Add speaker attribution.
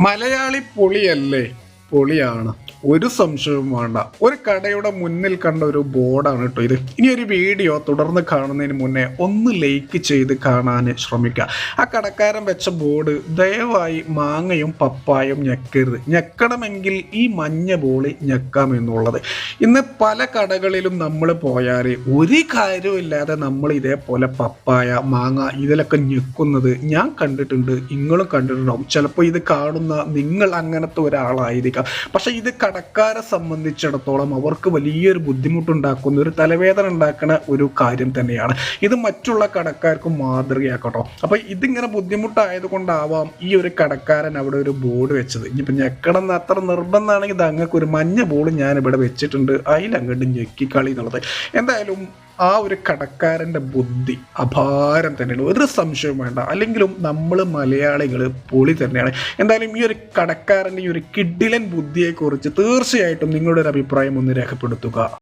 Speaker 1: മലയാളി പൊളിയല്ലേ? പൊളിയാണ്. ഒരു സംശയവും വേണ്ട. ഒരു കടയുടെ മുന്നിൽ കണ്ട ഒരു ബോർഡാണ് കേട്ടോ ഇത്. ഇനി ഒരു വീഡിയോ തുടർന്ന് കാണുന്നതിന് മുന്നേ ഒന്ന് ലൈക്ക് ചെയ്ത് കാണാൻ ശ്രമിക്കുക. ആ കടക്കാരൻ വെച്ച ബോർഡ് ദയവായി മാങ്ങയും പപ്പായും ഞെക്കരുത്. ഞെക്കണമെങ്കിൽ ഈ മഞ്ഞ ബോളി ഞെക്കാം എന്നുള്ളത്. ഇന്ന് പല കടകളിലും നമ്മൾ പോയാൽ ഒരു കാര്യമില്ലാതെ നമ്മൾ ഇതേപോലെ പപ്പായ മാങ്ങ ഇതിലൊക്കെ ഞെക്കുന്നത് ഞാൻ കണ്ടിട്ടുണ്ട് നിങ്ങളും കണ്ടിട്ടുണ്ടാവും. ചിലപ്പോൾ ഇത് കാണുന്ന നിങ്ങൾ അങ്ങനത്തെ ഒരാളായിരിക്കാം. പക്ഷെ ഇത് കടക്കാരെ സംബന്ധിച്ചിടത്തോളം അവർക്ക് വലിയൊരു ബുദ്ധിമുട്ടുണ്ടാക്കുന്ന ഒരു തലവേദന ഉണ്ടാക്കുന്ന ഒരു കാര്യം തന്നെയാണ്. ഇത് മറ്റുള്ള കടക്കാർക്ക് മാതൃകയാക്കട്ടോ. അപ്പൊ ഇതിങ്ങനെ ബുദ്ധിമുട്ടായത് കൊണ്ടാവാം ഈ ഒരു കടക്കാരൻ അവിടെ ഒരു ബോർഡ് വെച്ചത്. ഇനിയിപ്പോ ഞെക്കണം അത്ര നിർബന്ധമാണെങ്കിൽ ഇത് അങ്ങക്ക് ഒരു മഞ്ഞ ബോർഡ് ഞാൻ ഇവിടെ വെച്ചിട്ടുണ്ട്. അതിലങ്ങോട്ട് ഞെക്കി കളി എന്നുള്ളത്. എന്തായാലും ആ ഒരു കടക്കാരന്റെ ബുദ്ധി അപാരം തന്നെയാണ്. ഒരു സംശയവും വേണ്ട. അല്ലെങ്കിലും നമ്മൾ മലയാളികൾ പൊളി തന്നെയാണ്. എന്തായാലും ഈ ഒരു കടക്കാരന്റെ ഈ ഒരു കിഡിലൻ ബുദ്ധിയെക്കുറിച്ച് തീർച്ചയായിട്ടും നിങ്ങളുടെ ഒരു അഭിപ്രായം ഒന്ന് രേഖപ്പെടുത്തുക.